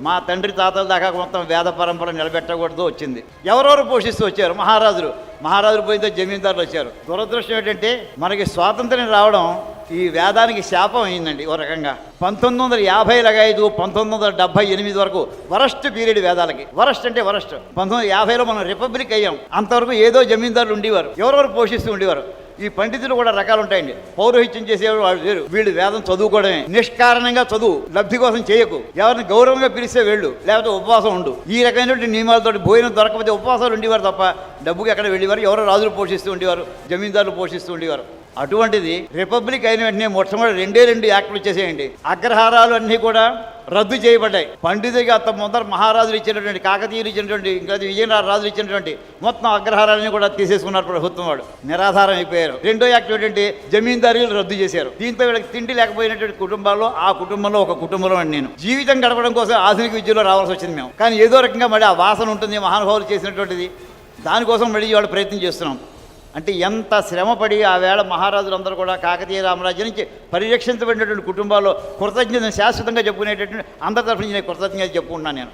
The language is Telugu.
మా తండ్రి తాతల దాకా మొత్తం వేద పరంపర నిలబెట్టకూడదు వచ్చింది. ఎవరెవరు పోషిస్తూ వచ్చారు? మహారాజులు. మహారాజులు పోయితే జమీందారులు వచ్చారు. దురదృష్టం ఏంటంటే మనకి స్వాతంత్రం రావడం ఈ వేదానికి శాపం అయిందండి ఓ రకంగా. పంతొమ్మిది వందల యాభై ఐదు పంతొమ్మిది వందల డెబ్బై ఎనిమిది వరకు వరస్ట్ పీరియడ్ వేదాలకి. వరస్ట్ అంటే వరస్ట్. పంతొమ్మిది యాభైలో మనం రిపబ్లిక్ అయ్యాం. అంతవరకు ఏదో జమీందారులు ఉండేవారు. ఎవరెవరు పోషిస్తూ ఉండేవారు? ఈ పండితులు కూడా రకాలు ఉంటాయండి పౌరోహిత్యం చేసేవాడు వాడు వేరు వీళ్ళు వేదం చదువుకోవడమే. నిష్కారణంగా చదువు లబ్ధి కోసం చేయకు. ఎవరిని గౌరవంగా పిలిస్తే వెళ్ళు లేకపోతే ఉపవాసం ఉండు. ఈ రకమైనటువంటి నియమాలతో భోజనం దొరకకపోతే ఉపవాసాలు ఉండేవారు తప్ప డబ్బుకి ఎక్కడ వెళ్ళేవారు? ఎవరో రాజులు పోషిస్తూ ఉండేవారు జమీందారులు పోషిస్తూ ఉండేవారు. అటువంటిది రిపబ్లిక్ అయిన వెంటనే మొట్టమొదటి రెండే రెండు యాక్ట్లు వచ్చేసేయండి. అగ్రహారాలు అన్నీ కూడా రద్దు చేయబడ్డాయి. పండితుడిగా అంత ముందర మహారాజులు ఇచ్చినటువంటి కాకతీయులు ఇచ్చినటువంటి ఇంకా విజయనగర రాజులు ఇచ్చినటువంటి మొత్తం అగ్రహారాలని కూడా తీసేసుకున్నారు ప్రభుత్వం వాడు. నిరాధారం అయిపోయారు. రెండో యాక్ట్ ఏంటంటే జమీందారీలు రద్దు చేశారు. దీంతో వీళ్ళకి తిండి లేకపోయినటువంటి కుటుంబాల్లో ఆ కుటుంబంలో ఒక కుటుంబంలో నేను. జీవితం గడపడం కోసం ఆధునిక విద్యలో రావాల్సి వచ్చింది మేము. కానీ ఏదో రకంగా మళ్ళీ ఆ వాసన ఉంటుంది మహానుభావులు చేసినటువంటిది. దానికోసం మళ్ళీ వాళ్ళు ప్రయత్నం చేస్తున్నాం. అంటే ఎంత శ్రమపడి ఆ వేళ మహారాజులందరూ కూడా కాకతీయ రామరాజ్యం నుంచి పరిరక్షించబడినటువంటి కుటుంబాల్లో కృతజ్ఞతను శాశ్వతంగా చెప్పుకునేటటువంటి అందరి తరఫున నేను కృతజ్ఞత చెప్పుకుంటున్నాను నేను.